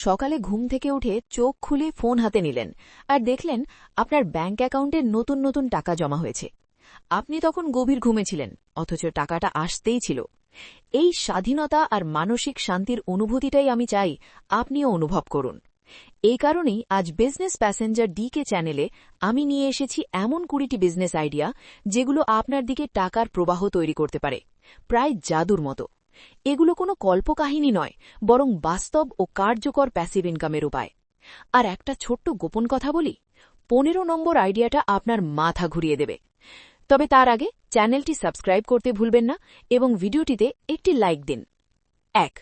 সকালে ঘুম থেকে উঠে চোখ খুলে ফোন হাতে নিলেন আর দেখলেন আপনার ব্যাঙ্ক অ্যাকাউন্টে নতুন নতুন টাকা জমা হয়েছে। আপনি তখন গভীর ঘুমেছিলেন অথচ টাকাটা আসতেই ছিল। এই স্বাধীনতা আর মানসিক শান্তির অনুভূতিটাই আমি চাই আপনিও অনুভব করুন। এই কারণেই আজ বিজনেস প্যাসেঞ্জার ডিকে চ্যানেলে আমি নিয়ে এসেছি এমন কুড়িটি বিজনেস আইডিয়া যেগুলো আপনার দিকে টাকার প্রবাহ তৈরি করতে পারে, প্রায় জাদুর মতো। এগুলো কোনো কল্পকাহিনী নয়, বরং বাস্তব ও কার্যকর প্যাসিভ ইনকামের উপায়। আর একটা ছোট্ট গোপন কথা বলি, পনেরো নম্বর আইডিয়াটা আপনার মাথা ঘুরিয়ে দেবে। তবে তার আগে চ্যানেলটি সাবস্ক্রাইব করতে ভুলবেন না এবং ভিডিওটিতে একটি লাইক দিন। এক,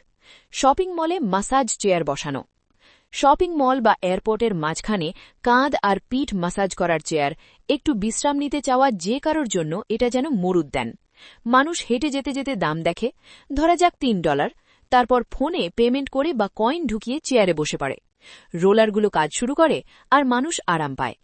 শপিং মলে মাসাজ চেয়ার বসানো। শপিং মল বা এয়ারপোর্টের মাঝখানে কাঁধ আর পিঠ মাসাজ করার চেয়ার, একটু বিশ্রাম নিতে চাওয়া যে কারোর জন্য এটা যেন মরুদ দেন। মানুষ হেঁটে যেতে যেতে দাম দেখে, ধরা যাক তিন ডলার, তারপর ফোনে পেমেন্ট করে বা কয়েন ঢুকিয়ে চেয়ারে বসে পড়ে। রোলারগুলো কাজ শুরু করে আর মানুষ আরাম পায়।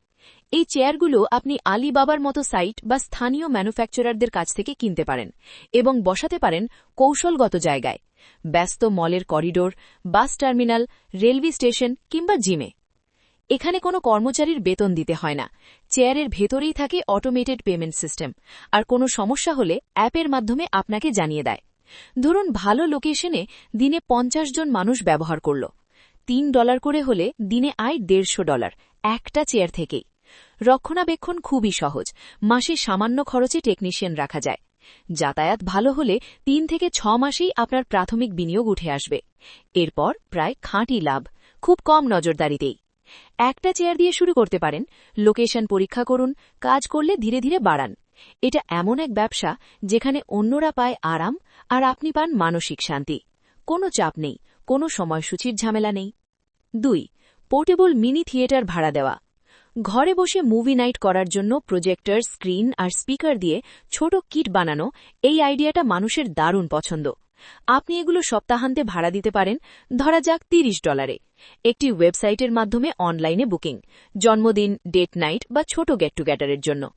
এই চেয়ারগুলো আপনি আলিবাবার মতো সাইট বা স্থানীয় ম্যানুফ্যাকচারারদের কাছ থেকে কিনতে পারেন এবং বসাতে পারেন কৌশলগত জায়গায়। ব্যস্ত মলের corridor, bus terminal, railway station কিংবা জিমে। এখানে কোনো কর্মচারীর বেতন দিতে হয় না। চেয়ারের ভেতরেই থাকে অটোমেটেড পেমেন্ট সিস্টেম আর কোনো সমস্যা হলে অ্যাপের মাধ্যমে আপনাকে জানিয়ে দেয়। ধরুন ভালো লোকেশনে দিনে পঞ্চাশ জন মানুষ ব্যবহার করল। তিন ডলার করে হলে দিনে আয় দেড়শো ডলার, একটা চেয়ার থেকেই। রক্ষণাবেক্ষণ খুবই সহজ। মাসে সামান্য খরচে টেকনিশিয়ান রাখা যায়। যাতায়াত ভালো হলে তিন থেকে ছ মাসেই আপনার প্রাথমিক বিনিয়োগ উঠে আসবে। এরপর প্রায় খাঁটি লাভ। খুব কম নজরদারিতেই। একটা চেয়ার দিয়ে শুরু করতে পারেন। লোকেশন পরীক্ষা করুন, কাজ করলে ধীরে ধীরে বাড়ান। এটা এমন এক ব্যবসা যেখানে অন্যরা পায় আরাম আর আপনি পান মানসিক শান্তি। কোনো চাপ নেই, কোনো সময়সূচির ঝামেলা নেই। দুই পোর্টেবল মিনি থিয়েটার ভাড়া দেওয়া। ঘরে বসে মুভি নাইট করার জন্য প্রজেক্টর স্ক্রিন আর স্পিকার দিয়ে ছোট কিট বানানো এই আইডিয়াটা মানুষের দারুণ পছন্দ। আপনি এগুলো সপ্তাহান্তে ভাড়া দিতে পারেন, ধরা যাক তিরিশ ডলারে। একটি ওয়েবসাইটের মাধ্যমে অনলাইনে বুকিং, জন্মদিন, ডেট নাইট বা ছোট গেট টুগেদারের জন্য।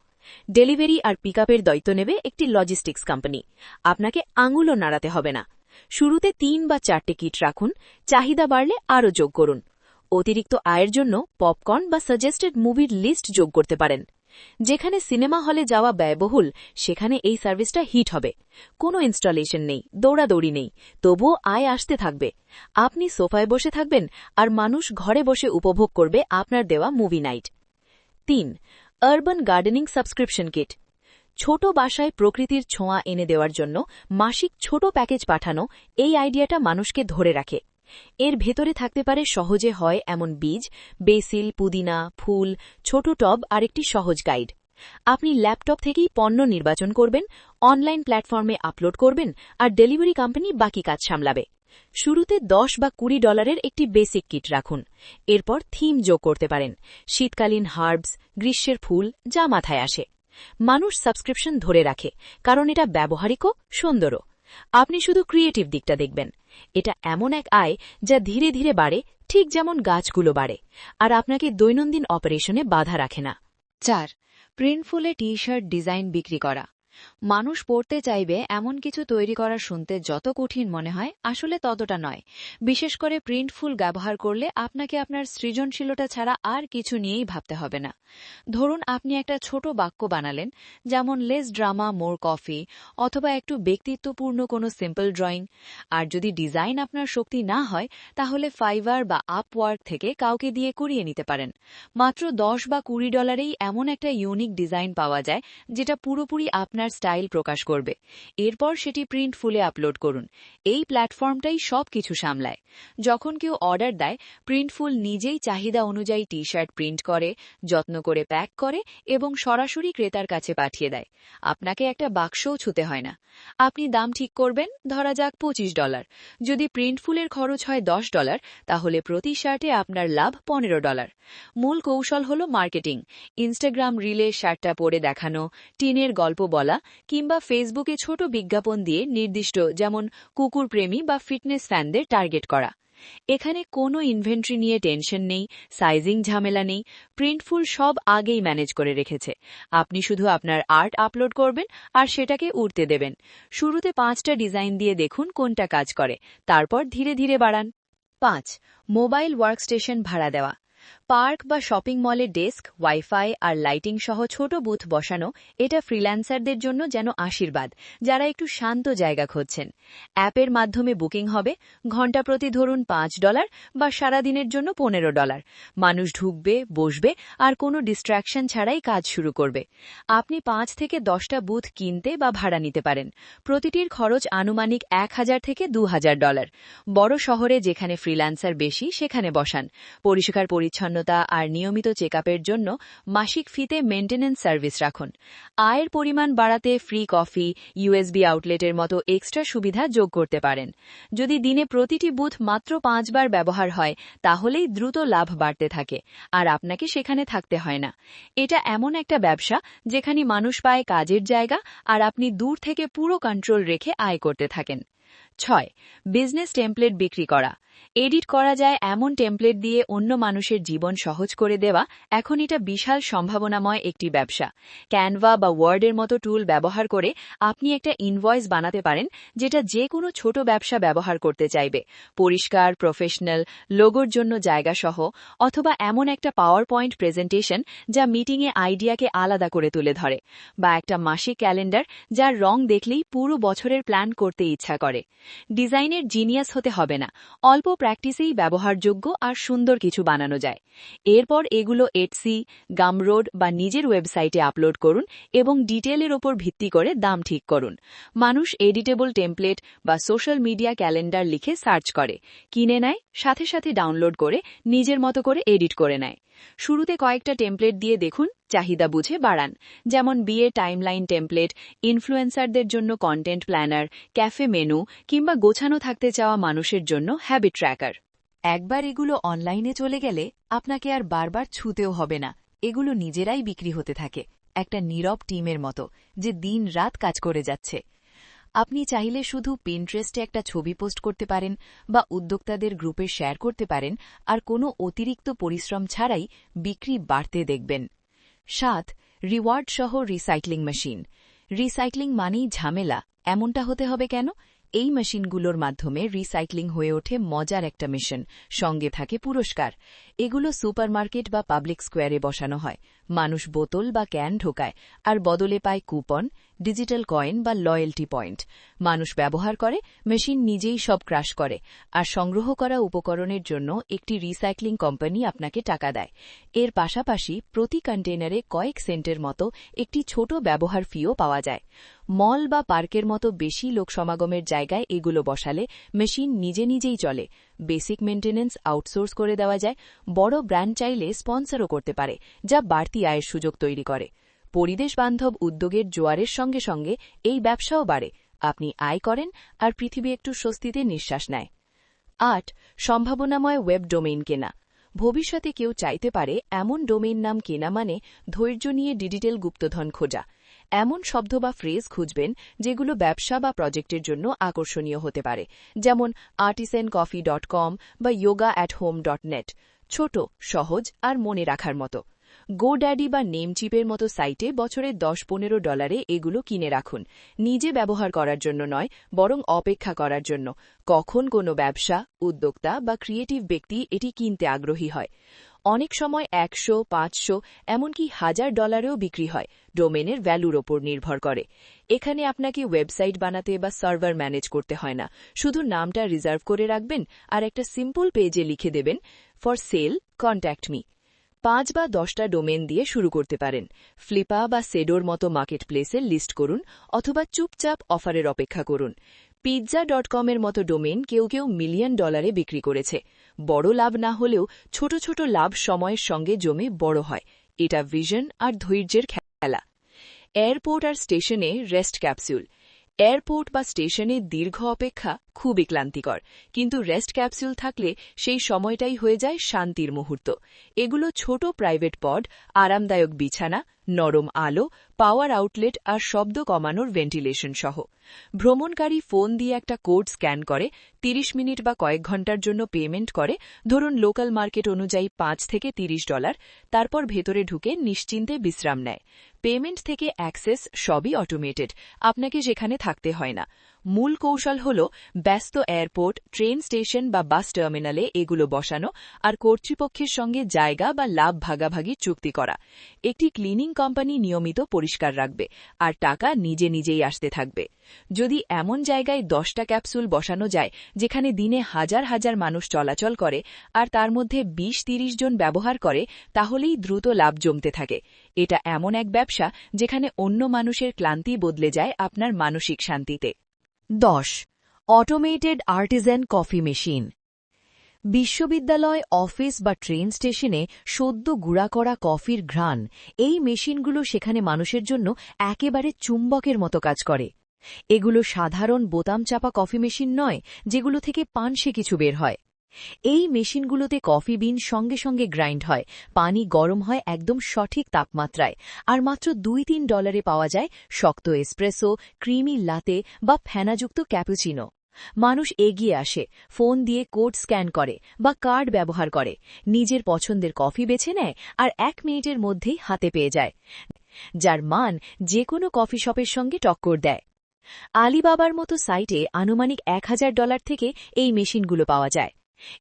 ডেলিভারি আর পিক আপের দায়িত্ব নেবে একটি লজিস্টিক্স কোম্পানি। আপনাকে আঙুলও নাড়াতে হবে না। শুরুতে তিন বা চারটে কিট রাখুন, চাহিদা বাড়লে আরও যোগ করুন। অতিরিক্ত আয়ের জন্য পপকর্ন বা সাজেস্টেড মুভির লিস্ট যোগ করতে পারেন। যেখানে সিনেমা হলে যাওয়া ব্যয়বহুল, সেখানে এই সার্ভিসটা হিট হবে। কোনো ইনস্টলেশন নেই, দৌড়াদৌড়ি নেই, তবুও আয় আসতে থাকবে। আপনি সোফায় বসে থাকবেন আর মানুষ ঘরে বসে উপভোগ করবে আপনার দেওয়া মুভি নাইট। তিন, আরবান গার্ডেনিং সাবস্ক্রিপশন কিট। ছোট বাসায় প্রকৃতির ছোঁয়া এনে দেওয়ার জন্য মাসিক ছোট প্যাকেজ পাঠানো এই আইডিয়াটা মানুষকে ধরে রাখে। এর ভেতরে থাকতে পারে সহজে হয় এমন বীজ, বেসিল, পুদিনা, ফুল, ছোট টব আর একটি সহজ গাইড। আপনি ল্যাপটপ থেকেই পণ্য নির্বাচন করবেন, অনলাইন প্ল্যাটফর্মে আপলোড করবেন আর ডেলিভারি কোম্পানি বাকি কাজ সামলাবে। শুরুতে দশ বা কুড়ি ডলারের একটি বেসিক কিট রাখুন। এরপর থিম যোগ করতে পারেন। শীতকালীন হার্বস, গ্রীষ্মের ফুল, যা মাথায় আসে। মানুষ সাবস্ক্রিপশন ধরে রাখে, কারণ এটা ব্যবহারিকও, সুন্দরও। আপনি শুধু ক্রিয়েটিভ দিকটা দেখবেন। এটা এমন এক আয় যা ধীরে ধীরে বাড়ে, ঠিক যেমন গাছগুলো বাড়ে। আর আপনাকে দৈনন্দিন অপারেশনে বাধা রাখে না। চার প্রিন্টফুলে টি শার্ট ডিজাইন বিক্রি করা। মানুষ পড়তে চাইবে এমন কিছু তৈরি করা শুনতে যত কঠিন মনে হয়, আসলে ততটা নয়। বিশেষ করে প্রিন্টফুল ব্যবহার করলে আপনাকে আপনার সৃজনশীলতা ছাড়া আর কিছু নিয়েই ভাবতে হবে না। ধরুন, আপনি একটা ছোট বাক্য বানালেন, যেমন লেস ড্রামা মোর কফি অথবা একটু ব্যক্তিত্বপূর্ণ কোনো সিম্পল ড্রয়িং আর যদি ডিজাইন আপনার শক্তি না হয়, তাহলে ফাইবার বা আপওয়ার্ক থেকে কাউকে দিয়ে করিয়ে নিতে পারেন। মাত্র দশ বা কুড়ি ডলারেই এমন একটা ইউনিক ডিজাইন পাওয়া যায়, যেটা পুরোপুরি আপনার স্টাইল প্রকাশ করবে। এরপর সেটি প্রিন্ট ফুলে আপলোড করুন। এই প্ল্যাটফর্মটাই সব কিছু সামলায়। যখন কেউ অর্ডার দেয় প্রিন্টফুল নিজেই চাহিদা অনুযায়ী টি শার্ট প্রিন্ট করে, যত্ন করে প্যাক করে এবং সরাসরি ক্রেতার কাছে পাঠিয়ে দেয়। আপনাকে একটা বাক্সও ছুতে হয় না। আপনি দাম ঠিক করবেন, ধরা যাক পঁচিশ ডলার। যদি প্রিন্ট ফুলের খরচ হয় দশ ডলার, তাহলে প্রতি শার্টে আপনার লাভ পনেরো ডলার। মূল কৌশল হল মার্কেটিং। ইনস্টাগ্রাম রিলে শার্টটা পরে দেখানো, টিনের গল্প বলা কিংবা ফেসবুকে ছোট বিজ্ঞাপন দিয়ে নির্দিষ্ট, যেমন কুকুর প্রেমী বা ফিটনেস ফ্যানদের টার্গেট করা। এখানে কোনো ইনভেন্টরি নিয়ে টেনশন নেই, সাইজিং ঝামেলা নেই প্রিন্টফুল সব আগেই ম্যানেজ করে রেখেছে। আপনি শুধু আপনার আর্ট আপলোড করবেন আর সেটাকে উড়তে দেবেন। শুরুতে পাঁচটা ডিজাইন দিয়ে দেখুন কোনটা কাজ করে, তারপর ধীরে ধীরে বাড়ান। পাঁচ, মোবাইল ওয়ার্কস্টেশন ভাড়া দেওয়া। পার্ক বা শপিং মলে ডেস্ক, ওয়াইফাই আর লাইটিং সহ ছোট বুথ বসানো, এটা ফ্রিল্যান্সারদের জন্য যেন আশীর্বাদ, যারা একটু শান্ত জায়গা খুঁজছেন। অ্যাপের মাধ্যমে বুকিং হবে, ঘণ্টা প্রতি ধরুন পাঁচ ডলার বা সারাদিনের জন্য পনেরো ডলার। মানুষ ঢুকবে, বসবে আর কোনো ডিস্ট্র্যাকশন ছাড়াই কাজ শুরু করবে। আপনি পাঁচ থেকে দশটা বুথ কিনতে বা ভাড়া নিতে পারেন। প্রতিটির খরচ আনুমানিক এক হাজার থেকে দু হাজার ডলার। বড় শহরে যেখানে ফ্রিল্যান্সার বেশি, সেখানে বসান। পরিষ্কার পরিচ্ছন্নতা আর নিয়মিত চেক জন্য মাসিক ফিতে মেন্টেন্যান্স সার্ভিস রাখুন। আয়ের পরিমাণ বাড়াতে ফ্রি কফি ইউএসবি আউটলেটের মতো এক্সট্রা সুবিধা যোগ করতে পারেন। যদি দিনে প্রতিটি বুথ মাত্র পাঁচবার ব্যবহার হয়, তাহলেই দ্রুত লাভ বাড়তে থাকে। আর আপনাকে সেখানে থাকতে হয় না। এটা এমন একটা ব্যবসা যেখানে মানুষ পায় কাজের জায়গা আর আপনি দূর থেকে পুরো কন্ট্রোল রেখে আয় করতে থাকেন। ছয় বিজনেস টেমপ্লেট বিক্রি করা। এডিট করা যায় এমন টেমপ্লেট দিয়ে অন্য মানুষের জীবন সহজ করে দেওয়া। এখন এটা বিশাল সম্ভাবনাময় একটি ব্যবসা। ক্যানভা বা ওয়ার্ডের মতো টুল ব্যবহার করে আপনি একটা ইনভয়েস বানাতে পারেন, যেটা যে কোনো ছোট ব্যবসা ব্যবহার করতে চাইবে। পরিষ্কার প্রফেশনাল লোগোর জন্য জায়গা সহ, অথবা এমন একটা পাওয়ার পয়েন্ট প্রেজেন্টেশন যা মিটিংয়ে আইডিয়াকে আলাদা করে তুলে ধরে, বা একটা মাসিক ক্যালেন্ডার যার রং দেখলেই পুরো বছরের প্ল্যান করতে ইচ্ছা করে। ডিজাইনের জিনিয়াস হতে হবে না। অল্প প্র্যাকটিসেই ব্যবহারযোগ্য আর সুন্দর কিছু বানানো যায়। এরপর এগুলো এটসি গামরোড বা নিজের ওয়েবসাইটে আপলোড করুন এবং ডিটেলের ওপর ভিত্তি করে দাম ঠিক করুন। মানুষ এডিটেবল টেমপ্লেট বা সোশ্যাল মিডিয়া ক্যালেন্ডার লিখে সার্চ করে, কিনে নেয়, সাথে সাথে ডাউনলোড করে নিজের মতো করে এডিট করে নেয়। শুরুতে কয়েকটা টেমপ্লেট দিয়ে দেখুন চাহিদা বুঝে বাড়ান। যেমন বিয়ে টাইমলাইন টেমপ্লেট, ইনফ্লুয়েন্সারদের জন্য কন্টেন্ট প্ল্যানার, ক্যাফে মেনু, কিংবা গোছানো থাকতে চাওয়া মানুষের জন্য হ্যাবিট ট্র্যাকার। একবার এগুলো অনলাইনে চলে গেলে আপনাকে আর বারবার ছুতেও হবে না। এগুলো নিজেরাই বিক্রি হতে থাকে, একটা নীরব টিমের মতো, যে দিন রাত কাজ করে যাচ্ছে। আপনি চাইলে শুধু পিন্ট্রেস্টে একটা ছবি পোস্ট করতে পারেন, বা উদ্যোক্তাদের গ্রুপে শেয়ার করতে পারেন, আর কোনো অতিরিক্ত পরিশ্রম ছাড়াই বিক্রি বাড়তে দেখবেন। সাত রিওয়ার্ড সহ রিসাইক্লিং মেশিন। রিসাইক্লিং মানেই ঝামেলা এমনটা হতে হবে কেন? এই মেশিনগুলোর মাধ্যমে রিসাইক্লিং হয়ে ওঠে মজার একটা মিশন, সঙ্গে থাকে পুরস্কার। এগুলো সুপারমার্কেট বা পাবলিক স্কোয়ারে বসানো হয়। মানুষ বোতল বা ক্যান ঢোকায়, আর বদলে পায় কুপন, ডিজিটাল কয়েন বা লয়্যাল্টি পয়েন্ট। মানুষ ব্যবহার করে, মেশিন নিজেই সব ক্রাশ করে, আর সংগ্রহ করা উপকরণের জন্য একটি রিসাইক্লিং কোম্পানি আপনাকে টাকা দেয়। এর পাশাপাশি প্রতি কন্টেনারে কয়েক সেন্টের মতো একটি ছোট ব্যবহার ফিও পাওয়া যায়। মল বা পার্কের মতো বেশি লোক সমাগমের জায়গায় এগুলো বসালে মেশিন নিজে নিজেই চলে। বেসিক মেন্টেন্যান্স আউটসোর্স করে দেওয়া যায়। বড় ব্র্যান্ড চাইলে স্পন্সরও করতে পারে, যা বাড়তি আয়ের সুযোগ তৈরি করে। পরিবেশ বান্ধব উদ্যোগের জোয়ারের সঙ্গে সঙ্গে এই ব্যবসাও বাড়ে। আপনি আয় করেন আর পৃথিবী একটু স্বস্তিতে নিঃশ্বাস নেয়। আট, সম্ভাবনাময় ওয়েব ডোমেইন কেনা। ভবিষ্যতে কেউ চাইতে পারে এমন ডোমেইন নাম কেনা মানে ধৈর্য নিয়ে ডিজিটাল গুপ্তধন খোঁজা। এমন শব্দ বা ফ্রেজ খুঁজবেন যেগুলো ব্যবসা বা প্রজেক্টের জন্য আকর্ষণীয় হতে পারে, যেমন আর্টিসেন কফি ডট কম বা yoga at home dot net ছোট, সহজ আর মনে রাখার মতো। গো ড্যাডি বা নেমচিপের মতো সাইটে বছরে দশ পনেরো ডলারে এগুলো কিনে রাখুন। নিজে ব্যবহার করার জন্য নয়, বরং অপেক্ষা করার জন্য। কখন কোনো ব্যবসা, উদ্যোক্তা বা ক্রিয়েটিভ ব্যক্তি এটি কিনতে আগ্রহী হয়। অনেক সময় একশো, পাঁচশো, এমনকি হাজার ডলারেও বিক্রি হয়। ডোমেনের ভ্যালুর ওপর নির্ভর করে। এখানে আপনাকে ওয়েবসাইট বানাতে বা সার্ভার ম্যানেজ করতে হয় না। শুধু নামটা রিজার্ভ করে রাখবেন আর একটা সিম্পল পেজে লিখে দেবেন ফর সেল কন্ট্যাক্ট মি পাঁচ বা দশটা ডোমেন দিয়ে শুরু করতে পারেন। ফ্লিপা বা সেডোর মতো মার্কেট প্লেসের লিস্ট করুন অথবা চুপচাপ অফারের অপেক্ষা করুন। পিৎজা ডট কমের মতো ডোমেন কেউ কেউ মিলিয়ন ডলারে বিক্রি করেছে। বড় লাভ না হলেও ছোট ছোট লাভ সময়ের সঙ্গে জমে বড় হয়। এটা ভিশন আর ধৈর্যের খেলা। এয়ারপোর্ট আর স্টেশনে রেস্ট ক্যাপসুল। এয়ারপোর্ট বা স্টেশনে দীর্ঘ অপেক্ষা খুবই ক্লান্তিকর, কিন্তু রেস্ট ক্যাপসুল থাকলে সেই সময়টাই হয়ে যায় শান্তির মুহূর্ত। এগুলো ছোট প্রাইভেট পড, আরামদায়ক বিছানা, নরম আলো পাওয়ার আউটলেট আর শব্দ কমানোর ভেন্টিলেশন সহ। ভ্রমণকারী ফোন দিয়ে একটা কোড স্ক্যান করে ৩০ মিনিট বা কয়েক ঘণ্টার জন্য পেমেন্ট করে, ধরুন লোকাল মার্কেট অনুযায়ী পাঁচ থেকে ৩০ ডলার, তারপর ভেতরে ঢুকে নিশ্চিন্তে বিশ্রাম নেয়। পেমেন্ট থেকে অ্যাক্সেস সবই অটোমেটেড আপনাকে সেখানে থাকতে হয় না। মূল কৌশল হল ব্যস্ত এয়ারপোর্ট, ট্রেন স্টেশন বা বাস টার্মিনালে এগুলো বসানো আর কর্তৃপক্ষের সঙ্গে জায়গা বা লাভ ভাগাভাগি চুক্তি করা। একটি ক্লিনিং কোম্পানি নিয়মিত পরিষ্কার রাখবে, আর টাকা নিজে নিজেই আসতে থাকবে। যদি এমন জায়গায় দশটা ক্যাপসুল বসানো যায়, যেখানে দিনে হাজার হাজার মানুষ চলাচল করে, আর তার মধ্যে বিশ তিরিশ জন ব্যবহার করে, তাহলেই দ্রুত লাভ জমতে থাকে। এটা এমন এক ব্যবসা যেখানে অন্য মানুষের ক্লান্তি বদলে যায় আপনার মানসিক শান্তিতে। দশ অটোমেটেড আর্টিজান কফি মেশিন বিশ্ববিদ্যালয়, অফিস বা ট্রেন স্টেশনে সদ্য গুঁড়া করা কফির ঘ্রাণ। এই মেশিনগুলো সেখানে মানুষের জন্য একেবারে চুম্বকের মতো কাজ করে। এগুলো সাধারণ বোতাম চাপা কফি মেশিন নয়, যেগুলো থেকে পানসে কিছু বের হয়। এই মেশিনগুলোতে কফি বিন সঙ্গে সঙ্গে গ্রাইন্ড হয়, পানি গরম হয় একদম সঠিক তাপমাত্রায়, আর মাত্র দুই তিন ডলারে পাওয়া যায় শক্ত এসপ্রেসো, ক্রিমি লাতে বা ফেনাযুক্ত ক্যাপুচিনো। মানুষ এগিয়ে আসে, ফোন দিয়ে কোড স্ক্যান করে বা কার্ড ব্যবহার করে। নিজের পছন্দের কফি বেছে নেয় আর এক মিনিটের মধ্যেই হাতে পেয়ে যায়, যার মান যে কোনো কফি শপের সঙ্গে টক্কর দেয়। আলিবাবার মতো সাইটে আনুমানিক এক হাজার ডলার থেকে এই মেশিনগুলো পাওয়া যায়।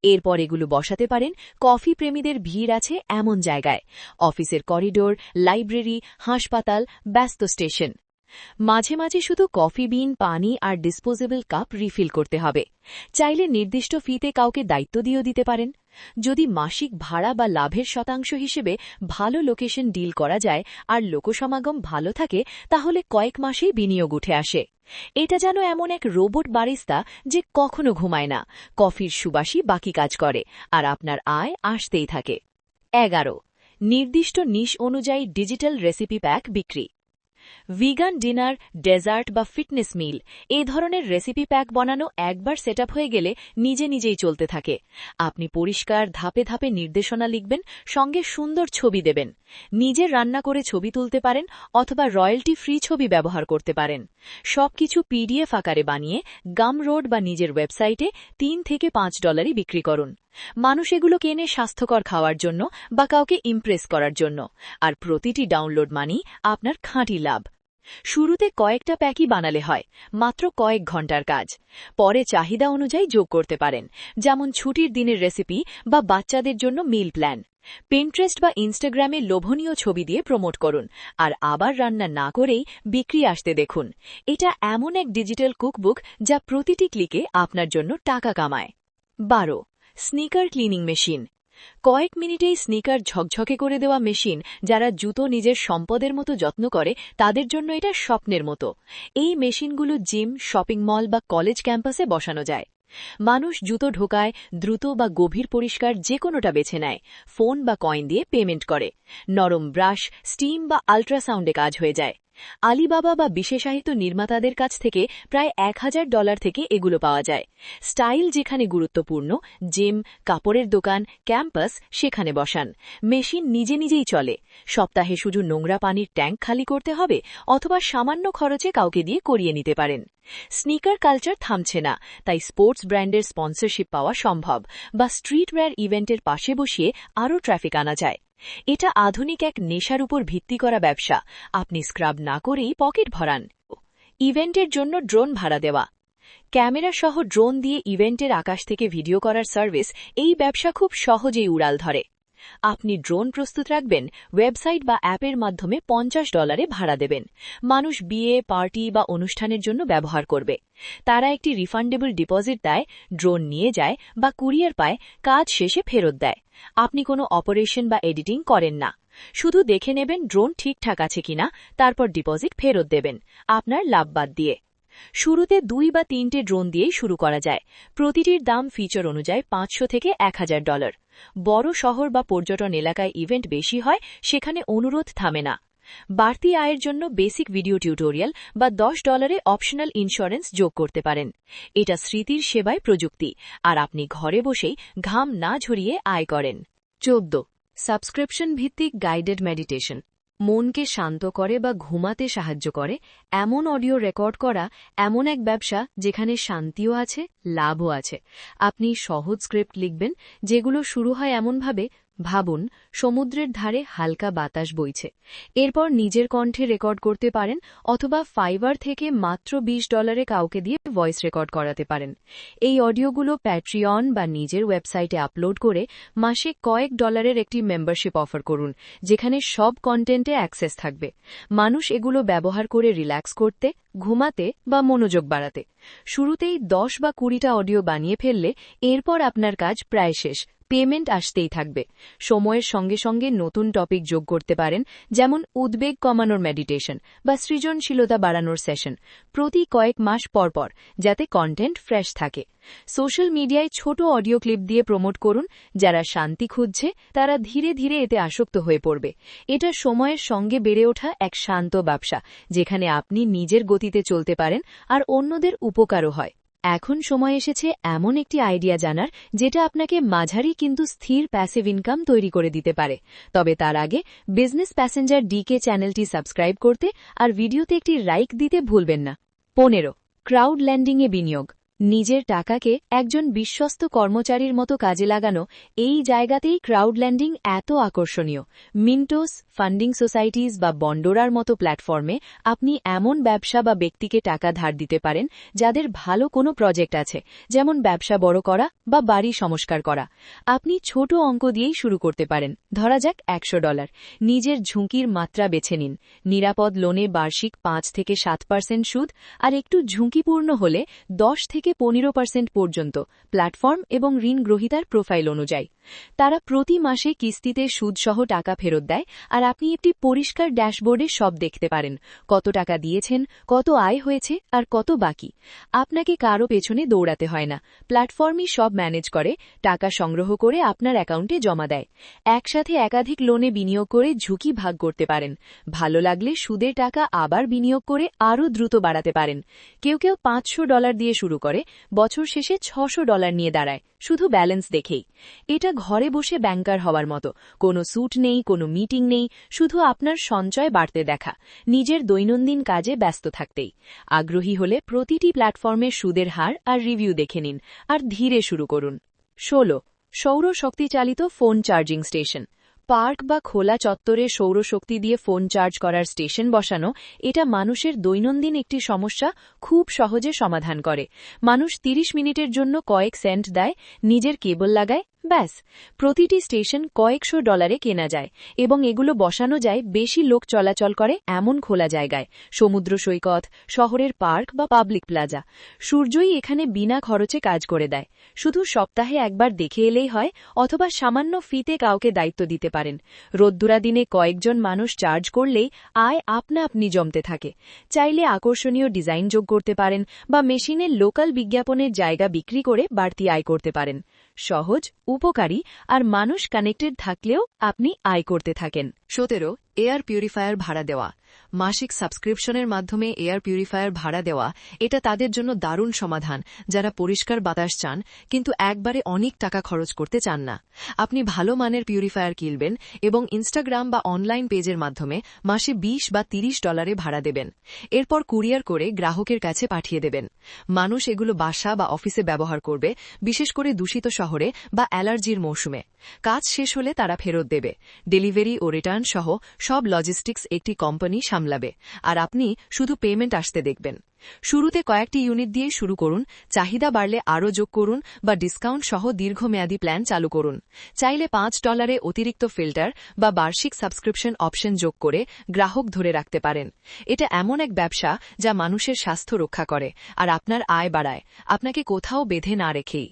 এরপর এগুলো বসাতে পারেন, কফি প্রেমীদের ভিড় আছে এমন জায়গায়। অফিসের করিডোর, লাইব্রেরি, হাসপাতাল, ব্যস্ত স্টেশন। মাঝে মাঝে শুধু কফি বিন, পানি আর ডিসপোজেবল কাপ রিফিল করতে হবে। চাইলে নির্দিষ্ট ফিতে কাউকে দায়িত্ব দিয়েও দিতে পারেন। যদি মাসিক ভাড়া বা লাভের শতাংশ হিসেবে ভালো লোকেশন ডিল করা যায় আর লোকসমাগম ভালো থাকে, তাহলে কয়েক মাসেই বিনিয়োগ উঠে আসে। এটা যেন এমন এক রোবট বারিস্তা যে কখনো ঘুমায় না, কফির সুবাসী বাকি কাজ করে আর আপনার আয় আসতেই থাকে। এগারো। নির্দিষ্ট নিশ অনুযায়ী ডিজিটাল রেসিপি প্যাক বিক্রি। ভিগান ডিনার, ডেজার্ট বা ফিটনেস মিল এই ধরনের রেসিপি প্যাক বানানো একবার সেট হয়ে গেলে নিজে নিজেই চলতে থাকে। আপনি পরিষ্কার, ধাপে ধাপে নির্দেশনা লিখবেন, সঙ্গে সুন্দর ছবি দেবেন। নিজে রান্না করে ছবি তুলতে পারেন অথবা রয়্যালটি ফ্রি ছবি ব্যবহার করতে পারেন। সবকিছু পিডিএফ আকারে বানিয়ে, গাম রোড বা নিজের ওয়েবসাইটে তিন থেকে পাঁচ ডলারই বিক্রি করুন। মানুষ এগুলো কেনে স্বাস্থ্যকর খাওয়ার জন্য বা কাউকে ইমপ্রেস করার জন্য। আর প্রতিটি ডাউনলোড মানি আপনার খাঁটি লাভ। শুরুতে কয়েকটা প্যাকই বানালে হয়, মাত্র কয়েক ঘণ্টার কাজ। পরে চাহিদা অনুযায়ী যোগ করতে পারেন, যেমন ছুটির দিনের রেসিপি বা বাচ্চাদের জন্য মিল প্ল্যান পেন্ট্রেস্ট বা ইনস্টাগ্রামে লোভনীয় ছবি দিয়ে প্রমোট করুন, আর আবার রান্না না করেই বিক্রি আসতে দেখুন। এটা এমন এক ডিজিটাল কুকবুক যা প্রতিটি ক্লিকে আপনার জন্য টাকা কামায়। বারো স্নিকার ক্লিনিং মেশিন। কয়েক মিনিটেই স্নিকার ঝকঝকে করে দেওয়া মেশিন যারা জুতো নিজের সম্পদের মতো যত্ন করে, তাদের জন্য এটা স্বপ্নের মতো। এই মেশিনগুলো জিম, শপিং মল বা কলেজ ক্যাম্পাসে বসানো যায়। মানুষ জুতো ঢোকায়, দ্রুত বা গভীর পরিষ্কার যে কোনোটা বেছে নেয়, ফোন বা কয়েন দিয়ে পেমেন্ট করে। নরম ব্রাশ, স্টিম বা আল্ট্রাসাউন্ডে কাজ হয়ে যায়। আলিবাবা বা বিশেষায়িত নির্মাতাদের কাছ থেকে প্রায় এক হাজার ডলার থেকে এগুলো পাওয়া যায়। স্টাইল যেখানে গুরুত্বপূর্ণ, জিম, কাপড়ের দোকান, ক্যাম্পাস, সেখানে বসান। মেশিন নিজে নিজেই চলে। সপ্তাহে শুধু নোংরা পানির ট্যাঙ্ক খালি করতে হবে অথবা সামান্য খরচে কাউকে দিয়ে করিয়ে নিতে পারেন। স্নিকার কালচার থামছে না, তাই স্পোর্টস ব্র্যান্ডের স্পন্সরশিপ পাওয়া সম্ভব বা স্ট্রিট ওয়্যার ইভেন্টের পাশে বসিয়ে আরও ট্রাফিক আনা যায়। এটা আধুনিক এক নেশার উপর ভিত্তি করা ব্যবসা। আপনি স্ক্রাব না করেই পকেট ভরান। ইভেন্টের জন্য ড্রোন ভাড়া দেওয়া। ক্যামেরা সহ ড্রোন দিয়ে ইভেন্টের আকাশ থেকে ভিডিও করার সার্ভিস, এই ব্যবসা খুব সহজেই উড়াল ধরে। আপনি ড্রোন প্রস্তুত রাখবেন, ওয়েবসাইট বা অ্যাপের মাধ্যমে পঞ্চাশ ডলারে ভাড়া দেবেন। মানুষ বিয়ে, পার্টি বা অনুষ্ঠানের জন্য ব্যবহার করবে। তারা একটি রিফান্ডেবল ডিপোজিট দেয়, ড্রোন নিয়ে যায় বা কুরিয়ার পায়, কাজ শেষে ফেরত দেয়। আপনি কোনো অপারেশন বা এডিটিং করেন না। শুধু দেখে নেবেন ড্রোন ঠিকঠাক আছে কিনা, তারপর ডিপোজিট ফেরত দেবেন। আপনার লাভ বাদ দিয়ে। শুরুতে দুই বা তিনটে ড্রোন দিয়েই শুরু করা যায়। প্রতিটির দাম ফিচার অনুযায়ী পাঁচশো থেকে এক হাজার ডলার। বড় শহর বা পর্যটন এলাকায় ইভেন্ট বেশি হয়, সেখানে অনুরোধ থামে না। বাড়তি আয়ের জন্য বেসিক ভিডিও টিউটোরিয়াল বা দশ ডলারে অপশনাল ইন্স্যুরেন্স যোগ করতে পারেন। এটা স্মৃতির সেবায় প্রযুক্তি, আর আপনি ঘরে বসেই ঘাম না ঝরিয়ে আয় করেন। চোদ্দ। সাবস্ক্রিপশন ভিত্তিক গাইডেড মেডিটেশন মনকে শান্ত করে বা ঘুমাতে সাহায্য করে, এমন অডিও রেকর্ড করা এমন এক ব্যবসা যেখানে শান্তিও আছে, লাভও আছে। আপনি সহজ স্ক্রিপ্ট লিখবেন, যেগুলো শুরু হয় এমনভাবে ভাবুন, সমুদ্রের ধারে হালকা বাতাস বইছে। এরপর নিজের কণ্ঠে রেকর্ড করতে পারেন অথবা ফাইবার থেকে মাত্র ২০ ডলারে কাউকে দিয়ে ভয়েস রেকর্ড করাতে পারেন। এই অডিওগুলো প্যাট্রিয়ন বা নিজের ওয়েবসাইটে আপলোড করে মাসে কয়েক ডলারের একটি মেম্বারশিপ অফার করুন, যেখানে সব কন্টেন্টে অ্যাক্সেস থাকবে। মানুষ এগুলো ব্যবহার করে রিল্যাক্স করতে, ঘুমাতে বা মনোযোগ বাড়াতে। শুরুতেই দশ বা কুড়িটা অডিও বানিয়ে ফেললে এরপর আপনার কাজ প্রায় শেষ। পেমেন্ট আসতেই থাকবে। সময়ের সঙ্গে সঙ্গে নতুন টপিক যোগ করতে পারেন, যেমন উদ্বেগ কমানোর মেডিটেশন বা সৃজনশীলতা বাড়ানোর সেশন প্রতি কয়েক মাস পর পর, যাতে কন্টেন্ট ফ্রেশ থাকে। সোশ্যাল মিডিয়ায় ছোট অডিও ক্লিপ দিয়ে প্রমোট করুন, যারা শান্তি খুঁজছে, তারা ধীরে ধীরে এতে আসক্ত হয়ে পড়বে। এটা সময়ের সঙ্গে বেড়ে ওঠা এক শান্ত ব্যবসা, যেখানে আপনি নিজের গতিতে চলতে পারেন আর অন্যদের উপকারও হয়। এখন সময় এসেছে এমন একটি আইডিয়া জানার, যেটা আপনাকে মাঝারি কিন্তু স্থির প্যাসিভ ইনকাম তৈরি করে দিতে পারে। তবে তার আগে বিজনেস প্যাসেঞ্জার ডিকে চ্যানেলটি সাবস্ক্রাইব করতে আর ভিডিওতে একটি লাইক দিতে ভুলবেন না। পনেরো ক্রাউড ল্যান্ডিংয়ে বিনিয়োগ। নিজের টাকাকে একজন বিশ্বস্ত কর্মচারীর মতো কাজে লাগানো এই জায়গাতেই ক্রাউডল্যান্ডিং এত আকর্ষণীয়। মিন্টোস ফান্ডিং সোসাইটিজ বা বন্ডোরার মতো প্ল্যাটফর্মে আপনি এমন ব্যবসা বা ব্যক্তিকে টাকা ধার দিতে পারেন যাদের ভালো কোনো প্রজেক্ট আছে, যেমন ব্যবসা বড় করা বা বাড়ি সংস্কার করা। আপনি ছোট অঙ্ক দিয়েই শুরু করতে পারেন, ধরা যাক একশো ডলার। নিজের ঝুঁকির মাত্রা বেছে নিন। নিরাপদ লোনে বার্ষিক পাঁচ থেকে সাত পার্সেন্ট সুদ আর একটু ঝুঁকিপূর্ণ হলে দশ থেকে থেকে পনেরো পার্সেন্ট পর্যন্ত প্ল্যাটফর্ম এবং ঋণ গ্রহীতার প্রোফাইল অনুযায়ী। তারা প্রতি মাসে কিস্তিতে সুদসহ টাকা ফেরত দেয় আর আপনি একটি পরিষ্কার ড্যাশবোর্ডে সব দেখতে পারেন। কত টাকা দিয়েছেন, কত আয় হয়েছে আর কত বাকি। আপনাকে কারও পেছনে দৌড়াতে হয় না। প্ল্যাটফর্মই সব ম্যানেজ করে, টাকা সংগ্রহ করে আপনার অ্যাকাউন্টে জমা দেয়। একসাথে একাধিক লোনে বিনিয়োগ করে ঝুঁকি ভাগ করতে পারেন। ভালো লাগলে সুদের টাকা আবার বিনিয়োগ করে আরও দ্রুত বাড়াতে পারেন। কেউ কেউ পাঁচশো ডলার দিয়ে শুরু করে। বছর শেষে ছশো ডলার নিয়ে দাঁড়ায়, শুধু ব্যালেন্স দেখেই। এটা ঘরে বসে ব্যাংকার হওয়ার মতো। কোনো স্যুট নেই, কোনো মিটিং নেই, শুধু আপনার সঞ্চয় বাড়তে দেখা, নিজের দৈনন্দিন কাজে ব্যস্ত থাকতেই। আগ্রহী হলে প্রতিটি প্ল্যাটফর্মের সুদের হার আর রিভিউ দেখে নিন, আর ধীরে শুরু করুন। ষোলো সৌরশক্তি চালিত ফোন চার্জিং স্টেশন। পার্ক বা খোলা চত্বরে সৌরশক্তি দিয়ে ফোন চার্জ করার স্টেশন বসানো, এটা মানুষের দৈনন্দিন একটি সমস্যা, খুব সহজে সমাধান করে। মানুষ ৩০ মিনিটের জন্য কয়েক সেন্ট দেয়, নিজের কেবল লাগায় ব্যাস, প্রতিটি স্টেশন কয়েকশো ডলারে কেনা যায় এবং এগুলো বসানো যায় বেশি লোক চলাচল করে এমন খোলা জায়গায়, সমুদ্র সৈকত, শহরের পার্ক বা পাবলিক প্লাজা। সূর্যই এখানে বিনা খরচে কাজ করে দেয়। শুধু সপ্তাহে একবার দেখে এলেই হয় অথবা সামান্য ফিতে কাউকে দায়িত্ব দিতে পারেন। রোদ্দুরা দিনে কয়েকজন মানুষ চার্জ করলেই আয় আপনা আপনি জমতে থাকে। চাইলে আকর্ষণীয় ডিজাইন যোগ করতে পারেন বা মেশিনের লোকাল বিজ্ঞাপনের জায়গা বিক্রি করে বাড়তি আয় করতে পারেন। সহজ উপকারী আর মানুষ কানেক্টেড থাকলেও আপনি আয় করতে থাকেন। সতেরো এয়ার পিউরিফায়ার ভাড়া দেওয়া। মাসিক সাবস্ক্রিপশনের মাধ্যমে এয়ার পিউরিফায়ার ভাড়া দেওয়া, এটা তাদের জন্য দারুণ সমাধান, যারা পরিষ্কার বাতাস চান, কিন্তু একবারে অনেক টাকা খরচ করতে চান না। আপনি ভালো মানের পিউরিফায়ার কিনবেন এবং ইনস্টাগ্রাম বা অনলাইন পেজের মাধ্যমে মাসে ২০ বা ৩০ ডলারে ভাড়া দেবেন। এরপর কুরিয়ার করে গ্রাহকের কাছে পাঠিয়ে দেবেন। মানুষ এগুলো বাসা বা অফিসে ব্যবহার করবে, বিশেষ করে দূষিত শহরে বা অ্যালার্জির মৌসুমে। কাজ শেষ হলে তারা ফেরত দেবে। ডেলিভারি ও রিটার্ন সহ সব লজিস্টিক্স একটি কোম্পানি সামলাবে, আর আপনি শুধু পেমেন্ট আসতে দেখবেন। শুরুতে কয়েকটি ইউনিট দিয়ে শুরু করুন, চাহিদা বাড়লে আরও যোগ করুন বা ডিসকাউন্ট সহ দীর্ঘমেয়াদী প্ল্যান চালু করুন। চাইলে পাঁচ ডলারে অতিরিক্ত ফিল্টার বা বার্ষিক সাবস্ক্রিপশন অপশন যোগ করে গ্রাহক ধরে রাখতে পারেন। এটা এমন এক ব্যবসা যা মানুষের স্বাস্থ্য রক্ষা করে, আর আপনার আয় বাড়ায়। আপনাকে কোথাও বেঁধে না রেখেই।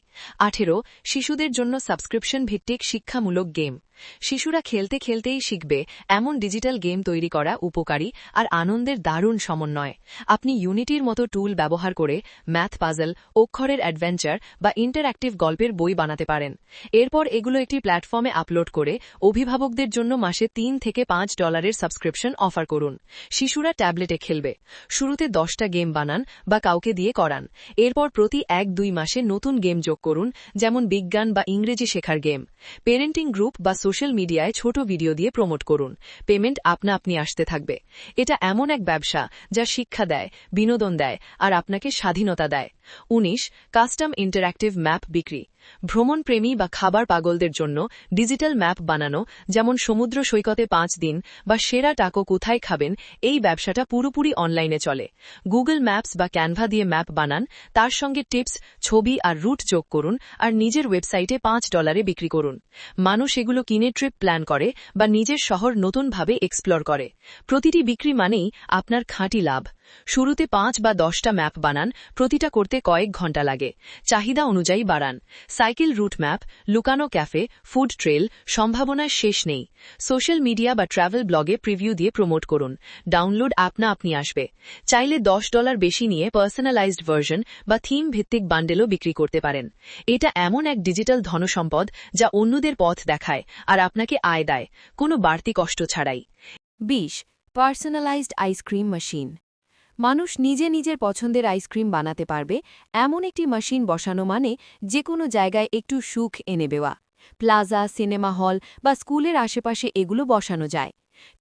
আঠেরো, শিশুদের জন্য সাবস্ক্রিপশন ভিত্তিক শিক্ষামূলক গেম। শিশুরা খেলতে খেলতেই শিখবে এমন ডিজিটাল গেম তৈরি করা উপকারী আর আনন্দের দারুণ সমন্বয়। আপনি ইউনিটির মতো টুল ব্যবহার করে ম্যাথ পাজল অক্ষরের অ্যাডভেঞ্চার বা ইন্টারঅ্যাক্টিভ গল্পের বই বানাতে পারেন। এরপর এগুলো একটি প্ল্যাটফর্মে আপলোড করে অভিভাবকদের জন্য মাসে তিন থেকে পাঁচ ডলারের সাবস্ক্রিপশন অফার করুন। শিশুরা ট্যাবলেটে খেলবে। শুরুতে দশটা গেম বানান বা কাউকে দিয়ে করান। এরপর প্রতি এক দুই মাসে নতুন গেম যোগ করুন, যেমন বিজ্ঞান বা ইংরেজি শেখার গেম। পেরেন্টিং গ্রুপ বা সোশ্যাল মিডিয়ায় ছোট ভিডিও দিয়ে প্রমোট করুন। পেমেন্ট আপনা আপনি আসতে থাকবে। এটা এমন এক ব্যবসা যা শিক্ষা দেয়, বিনোদন দেয়, আর আপনাকে স্বাধীনতা দেয়। উনিশ, কাস্টম ইন্টারঅ্যাক্টিভ ম্যাপ বিক্রি। ভ্রমণপ্রেমী বা খাবার পাগলদের জন্য ডিজিটাল ম্যাপ বানানো, যেমন সমুদ্র সৈকতে পাঁচ দিন বা সেরা টাকো কোথায় খাবেন, এই ব্যবসাটা পুরোপুরি অনলাইনে চলে। গুগল ম্যাপস বা ক্যানভা দিয়ে ম্যাপ বানান, তার সঙ্গে টিপস, ছবি আর রুট যোগ করুন আর নিজের ওয়েবসাইটে পাঁচ ডলারে বিক্রি করুন। মানুষ এগুলো কিনে ট্রিপ প্ল্যান করে বা নিজের শহর নতুনভাবে এক্সপ্লোর করে। প্রতিটি বিক্রি মানেই আপনার খাঁটি লাভ। শুরুতে পাঁচ বা দশটা ম্যাপ বানান, প্রতিটা করতে কয়েক ঘণ্টা লাগে। চাহিদা অনুযায়ী বাড়ান। সাইকেল রুট ম্যাপ, লুকানো ক্যাফে, ফুড ট্রেল, সম্ভাবনার শেষ নেই। সোশ্যাল মিডিয়া বা ট্রাভেল ব্লগে প্রিভিউ দিয়ে প্রমোট করুন। ডাউনলোড আপনা আপনি আসবে। চাইলে দশ ডলার বেশি নিয়ে পার্সোনালাইজড ভার্সন বা থিম ভিত্তিক বান্ডেলও বিক্রি করতে পারেন। এটা এমন এক ডিজিটাল ধনসম্পদ যা অন্যদের পথ দেখায় আর আপনাকে আয় দেয়। কোনো বাড়তি কষ্ট ছাড়াই। বিশ, পার্সোনালাইজড আইসক্রিম মেশিন। মানুষ নিজে নিজের পছন্দের আইসক্রিম বানাতে পারবে, এমন একটি মেশিন বসানো মানে যে কোনো জায়গায় একটু সুখ এনে দেওয়া। প্লাজা সিনেমা হল বা স্কুলের আশেপাশে এগুলো বসানো যায়।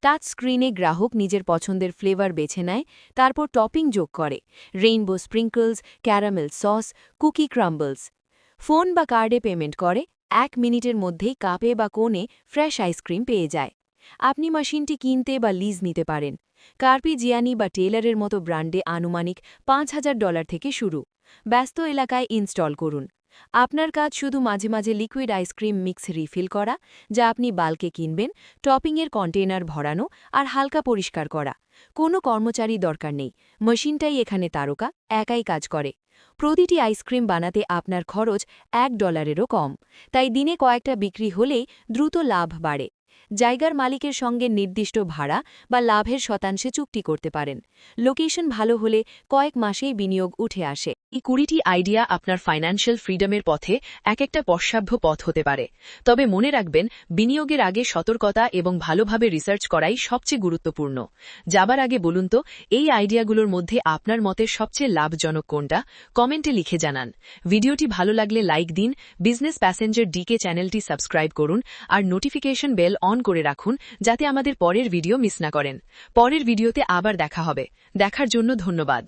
টাচ স্ক্রিনে গ্রাহক নিজের পছন্দের ফ্লেভার বেছে নেয়, তারপর টপিং যোগ করে। Rainbow sprinkles caramel sauce cookie crumbles phone বা কার্ডে পেমেন্ট করে, এক মিনিটের মধ্যেই কাপে বা কোণে ফ্রেশ আইসক্রিম পেয়ে যায়। আপনি মেশিনটি কিনতে বা লিজ নিতে পারেন। কার্পি, জিয়ানি বা টেলারের মতো ব্র্যান্ডে আনুমানিক পাঁচ হাজার ডলার থেকে শুরু। ব্যস্ত এলাকায় ইনস্টল করুন। আপনার কাজ শুধু মাঝে মাঝে লিকুইড আইসক্রিম মিক্স রিফিল করা, যা আপনি বালকে কিনবেন, টপিংয়ের কন্টেনার ভরানো আর হালকা পরিষ্কার করা। কোনো কর্মচারী দরকার নেই। মেশিনটাই এখানে তারকা, একাই কাজ করে। প্রতিটি আইসক্রিম বানাতে আপনার খরচ এক ডলারেরও কম। তাই দিনে কয়েকটা বিক্রি হলেই দ্রুত লাভ বাড়ে। জায়গার মালিকের সঙ্গে নির্দিষ্ট ভাড়া বা লাভের শতাংশে চুক্তি করতে পারেন। লোকেশন ভালো হলে কয়েক মাসেই বিনিয়োগ উঠে আসে। এই কুড়িটি আইডিয়া আপনার ফাইন্যান্সিয়াল ফ্রিডমের পথে এক একটা পশ্চাভ্য পথ হতে পারে। তবে মনে রাখবেন, বিনিয়োগের আগে সতর্কতা এবং ভালোভাবে রিসার্চ করাই সবচেয়ে গুরুত্বপূর্ণ। যাবার আগে বলুন তো, এই আইডিয়াগুলোর মধ্যে আপনার মতে সবচেয়ে লাভজনক কোনটা? কমেন্টে লিখে জানান। ভিডিওটি ভালো লাগলে লাইক দিন, বিজনেস প্যাসেঞ্জার ডিকে চ্যানেলটি সাবস্ক্রাইব করুন, আর নোটিফিকেশন বেল অন করে রাখুন, যাতে আমাদের পরের ভিডিও মিস না করেন। পরের ভিডিওতে আবার দেখা হবে। দেখার জন্য ধন্যবাদ।